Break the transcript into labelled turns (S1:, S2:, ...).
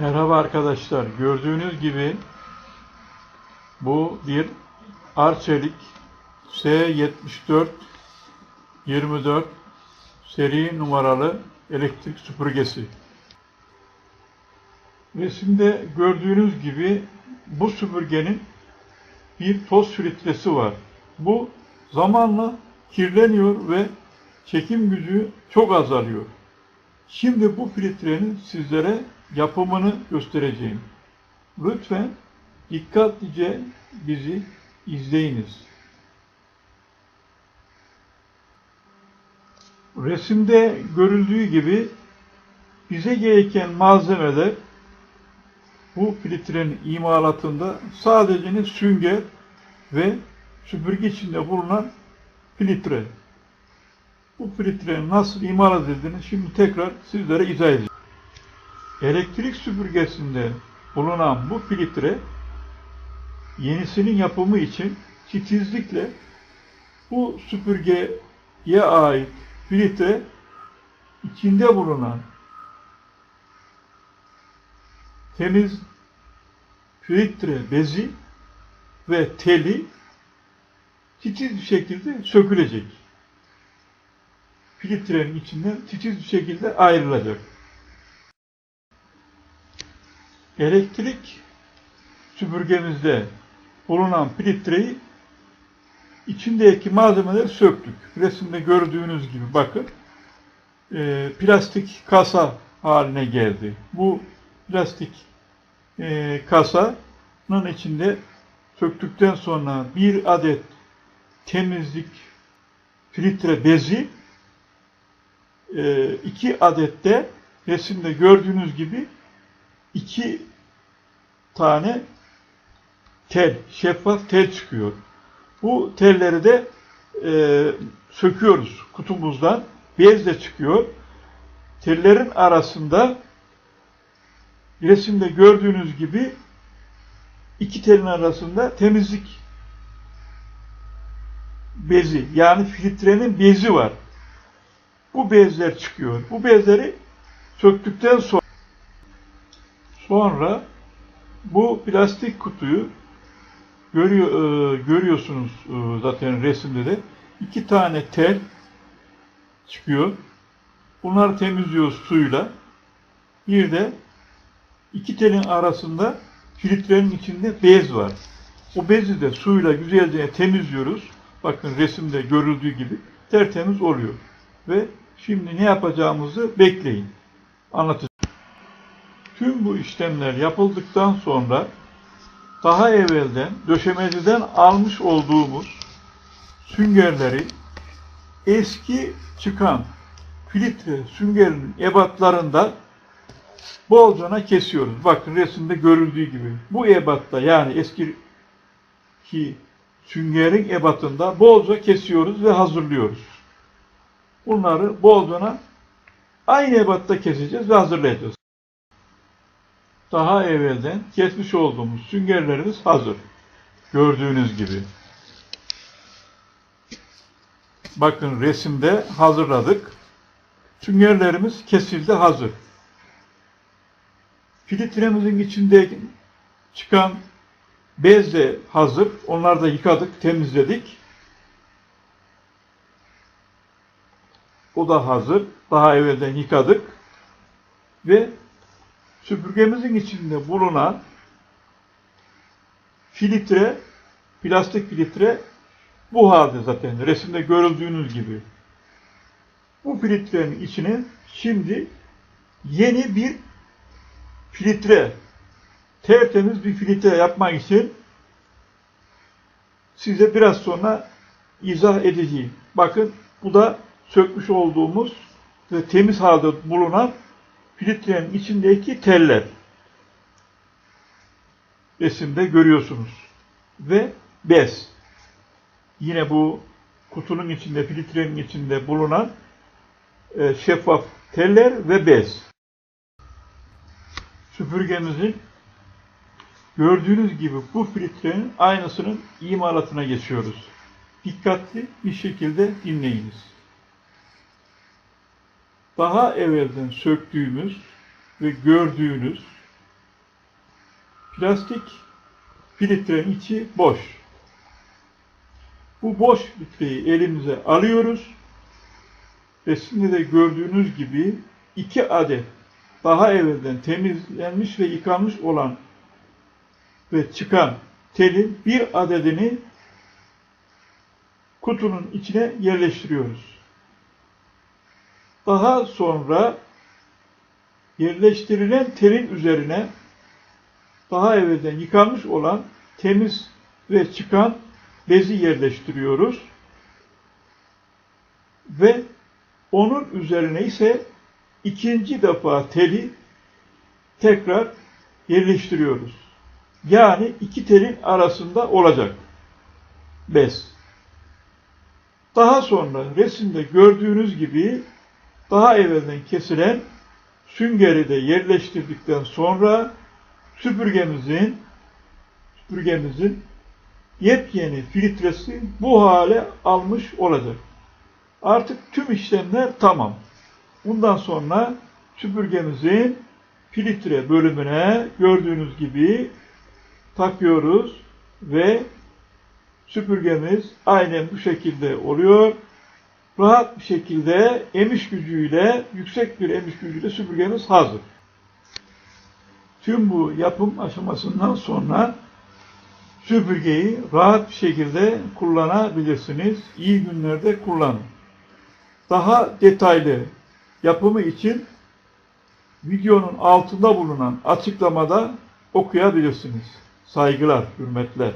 S1: Merhaba arkadaşlar. Gördüğünüz gibi bu bir Arçelik S74 24 seri numaralı elektrik süpürgesi. Resimde gördüğünüz gibi bu süpürgenin bir toz filtresi var. Bu zamanla kirleniyor ve çekim gücü çok azalıyor. Şimdi bu filtrenin sizlere yapımını göstereceğim. Lütfen dikkatlice bizi izleyiniz. Resimde görüldüğü gibi bize gereken malzemeler bu filtrenin imalatında sadece sünger ve süpürge içinde bulunan filtre. Bu filtrenin nasıl imal edildiğini şimdi tekrar sizlere izah edeceğim. Elektrik süpürgesinde bulunan bu filtre yenisinin yapımı için titizlikle bu süpürgeye ait filtre içinde bulunan temiz filtre bezi ve teli titiz bir şekilde sökülecek. Filtrenin içinden titiz bir şekilde ayrılacak. Elektrik süpürgemizde bulunan filtreyi içindeki malzemeleri söktük. Resimde gördüğünüz gibi bakın e, plastik kasa haline geldi. Bu plastik e, kasanın içinde söktükten sonra bir adet temizlik filtre bezi e, iki adet de resimde gördüğünüz gibi iki tane tel, şeffaf tel çıkıyor. Bu telleri de e, söküyoruz kutumuzdan. Bez de çıkıyor. Tellerin arasında resimde gördüğünüz gibi iki telin arasında temizlik bezi yani filtrenin bezi var. Bu bezler çıkıyor. Bu bezleri söktükten sonra sonra bu plastik kutuyu görüyor, e, görüyorsunuz e, zaten resimde de iki tane tel çıkıyor. Bunları temizliyoruz suyla. Bir de iki telin arasında filtrenin içinde bez var. O bezi de suyla güzelce temizliyoruz. Bakın resimde görüldüğü gibi tertemiz oluyor. Ve şimdi ne yapacağımızı bekleyin. Anlatacağım. Tüm bu işlemler yapıldıktan sonra daha evvelden döşemeciden almış olduğumuz süngerleri eski çıkan filtre süngerinin ebatlarında bolcana kesiyoruz. Bakın resimde görüldüğü gibi. Bu ebatta yani eski ki süngerin ebatında bolca kesiyoruz ve hazırlıyoruz. Bunları bolcana aynı ebatta keseceğiz ve hazırlayacağız. Daha evvelden kesmiş olduğumuz süngerlerimiz hazır. Gördüğünüz gibi. Bakın resimde hazırladık. Süngerlerimiz kesildi hazır. Filtremizin içinde çıkan bez de hazır. Onları da yıkadık, temizledik. O da hazır. Daha evvelden yıkadık. Ve süpürgemizin içinde bulunan filtre, plastik filtre bu halde zaten resimde görüldüğünüz gibi. Bu filtrenin içine şimdi yeni bir filtre, tertemiz bir filtre yapmak için size biraz sonra izah edeceğim. Bakın bu da sökmüş olduğumuz ve temiz halde bulunan filtrenin içindeki teller. Resimde görüyorsunuz. Ve bez. Yine bu kutunun içinde, filtrenin içinde bulunan e, şeffaf teller ve bez. Süpürgemizin gördüğünüz gibi bu filtrenin aynısının imalatına geçiyoruz. Dikkatli bir şekilde dinleyiniz. Daha evvelden söktüğümüz ve gördüğünüz plastik filtrenin içi boş. Bu boş filtreyi elimize alıyoruz. Resimde de gördüğünüz gibi iki adet daha evvelden temizlenmiş ve yıkanmış olan ve çıkan telin bir adedini kutunun içine yerleştiriyoruz. Daha sonra yerleştirilen telin üzerine daha evvelden yıkanmış olan temiz ve çıkan bezi yerleştiriyoruz. Ve onun üzerine ise ikinci defa teli tekrar yerleştiriyoruz. Yani iki telin arasında olacak bez. Daha sonra resimde gördüğünüz gibi daha evvelden kesilen süngeri de yerleştirdikten sonra süpürgemizin süpürgemizin yepyeni filtresi bu hale almış olacak. Artık tüm işlemler tamam. Bundan sonra süpürgemizin filtre bölümüne gördüğünüz gibi takıyoruz ve süpürgemiz aynen bu şekilde oluyor. Rahat bir şekilde emiş gücüyle, yüksek bir emiş gücüyle süpürgemiz hazır. Tüm bu yapım aşamasından sonra süpürgeyi rahat bir şekilde kullanabilirsiniz. İyi günlerde kullanın. Daha detaylı yapımı için videonun altında bulunan açıklamada okuyabilirsiniz. Saygılar, hürmetler.